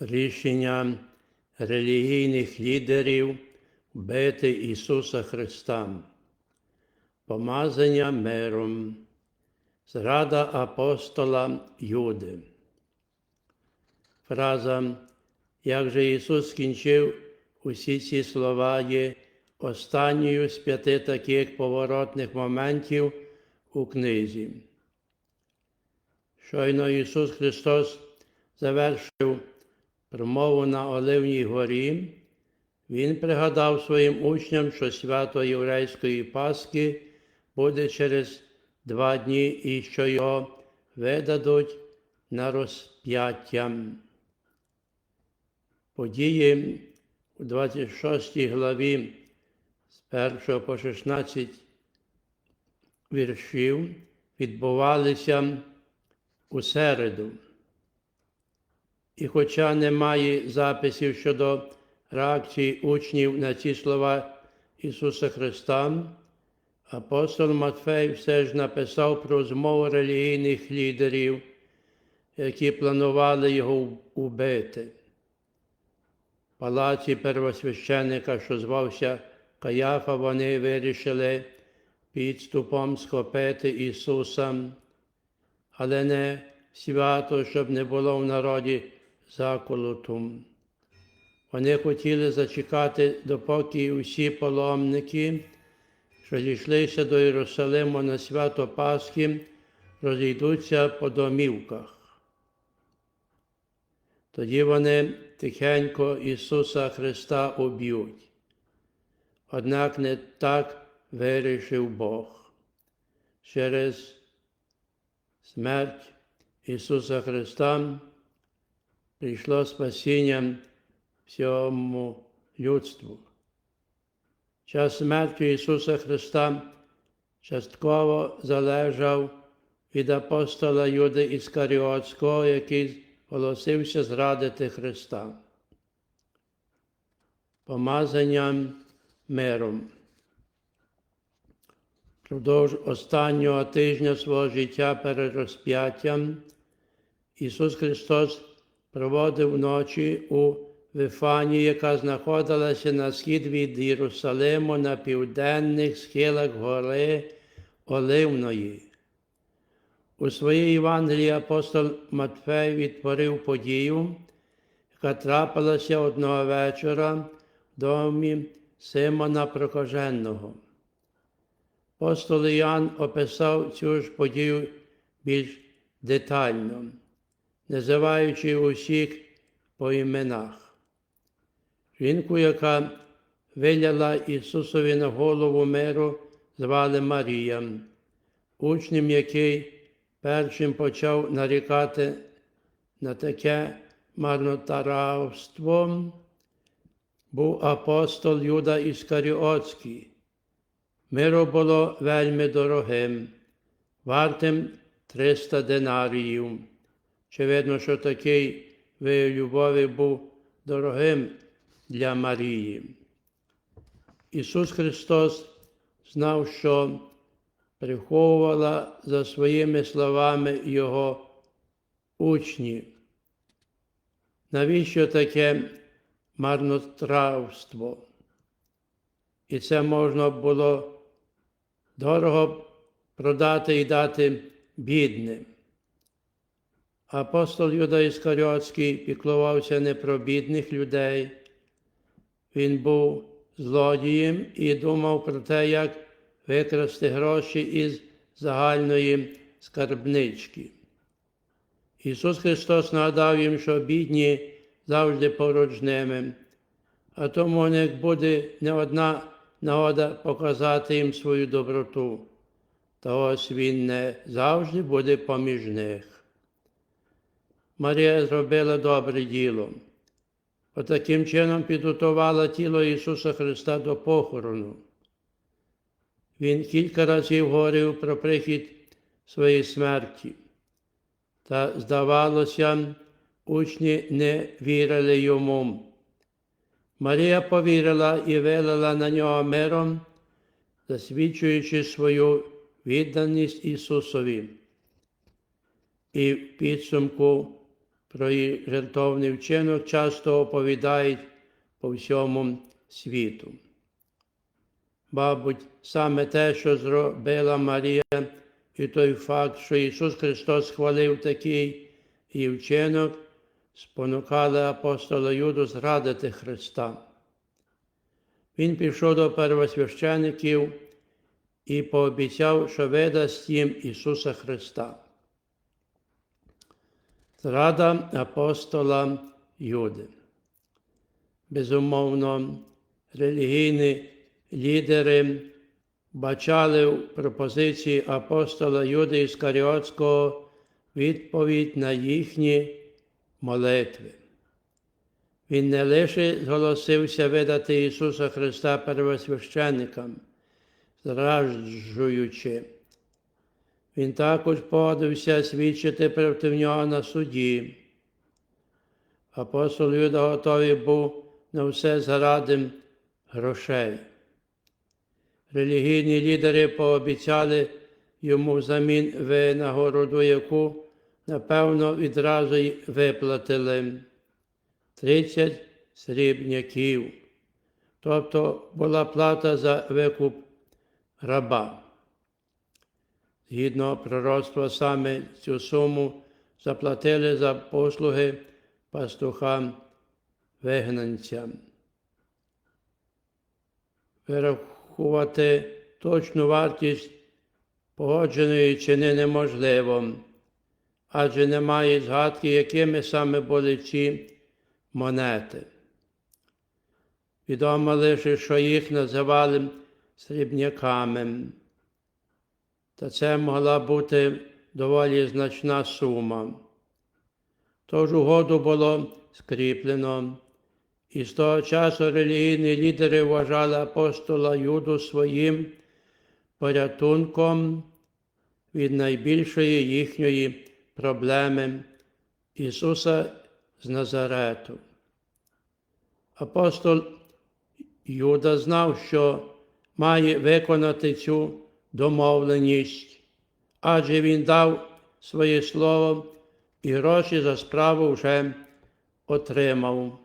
рішення релігійних лідерів вбити Ісуса Христа, помазання миром, зрада апостола Юди. Фраза Як же Ісус скінчив усі ці слова є останньою з п'яти таких поворотних моментів у книзі. Щойно Ісус Христос завершив промову на Оливній горі, Він пригадав своїм учням, що свято Єврейської Пасхи буде через два дні і що його видадуть на розп'яття. Події у 26 главі з 1 по 16 віршів відбувалися у середу. І хоча немає записів щодо реакції учнів на ці слова Ісуса Христа, апостол Матфей все ж написав про змову релігійних лідерів, які планували його убити. В палаці первосвященника, що звався Каяфа, вони вирішили підступом схопити Ісуса, але не свято, щоб не було в народі заколоту. Вони хотіли зачекати, допоки усі паломники, що зійшлися до Єрусалиму на свято Пасхи, розійдуться по домівках. Тоді вони тихенько Ісуса Христа уб'ють. Однак не так вирішив Бог. Через смерть Ісуса Христа прийшло спасіння всьому людству. Час смерті Ісуса Христа частково залежав від апостола Юди Іскаріотського, який голосився зрадити Христа. Помазанням миром. Продовж останнього тижня свого життя перед розп'яттям Ісус Христос проводив ночі у Вифанії, яка знаходилася на схід від Єрусалиму на південних схилах гори Оливної. У своїй Євангелії апостол Матфей відтворив подію, яка трапилася одного вечора в домі Симона Прокаженого. Апостол Іоанн описав цю ж подію більш детально, називаючи усіх по іменах. Жінку, яка виляла Ісусові на голову миру, звали Марія, учнем який першим почав нарікати на таке марнотаравство, був апостол Юда Іскаріотський. Миро було вельми дорогим, вартим 300 динаріїв. Очевидно, що такий вияв любові був дорогим для Марії. Ісус Христос знав, що приховувала за своїми словами Його учні. Навіщо таке марнотравство? І це можна було дорого продати і дати бідним. Апостол Юда Іскаріотський піклувався не про бідних людей. Він був злодієм і думав про те, як викрасти гроші із загальної скарбнички. Ісус Христос нагадав їм, що бідні завжди поруч ними, а тому у них буде не одна нагода показати їм свою доброту, та ось Він не завжди буде поміж них. Марія зробила добре діло. Отаким чином підготувала тіло Ісуса Христа до похорону. Він кілька разів говорив про прихід своєї смерті. Та, здавалося, учні не вірили йому. Марія повірила і вилила на нього миром, засвідчуючи свою відданість Ісусові. І в підсумку про її жертовний вчинок часто оповідають по всьому світу. Мабуть, саме те, що зробила Марія, і той факт, що Ісус Христос схвалив такий її вчинок, спонукали апостола Юду зрадити Христа. Він пішов до первосвящеників і пообіцяв, що видасть їм Ісуса Христа. Зрада апостола Юди. Безумовно, релігійні лідери бачали в пропозиції апостола Юди Іскаріотського відповідь на їхні молитви. Він не лише зголосився видати Ісуса Христа первосвященникам, зраджуючи, Він також погодився свідчити проти нього на суді. Апостол Юда готовий був на все заради грошей. Релігійні лідери пообіцяли йому взамін винагороду, яку, напевно, відразу й виплатили 30 срібняків. Тобто була плата за викуп раба. Згідно пророцтва, саме цю суму заплатили за послуги пастухам вигнанцям. Вирахувати точну вартість погодженої чини неможливо, адже немає згадки, якими саме були ці монети. Відомо лише, що їх називали срібняками, та це могла бути доволі значна сума. Тож угоду було скріплено, і з того часу релігійні лідери вважали апостола Юду своїм порятунком від найбільшої їхньої проблеми Ісуса з Назарету. Апостол Юда знав, що має виконати цю домовленість, адже він дав своє слово і гроші за справу вже отримав.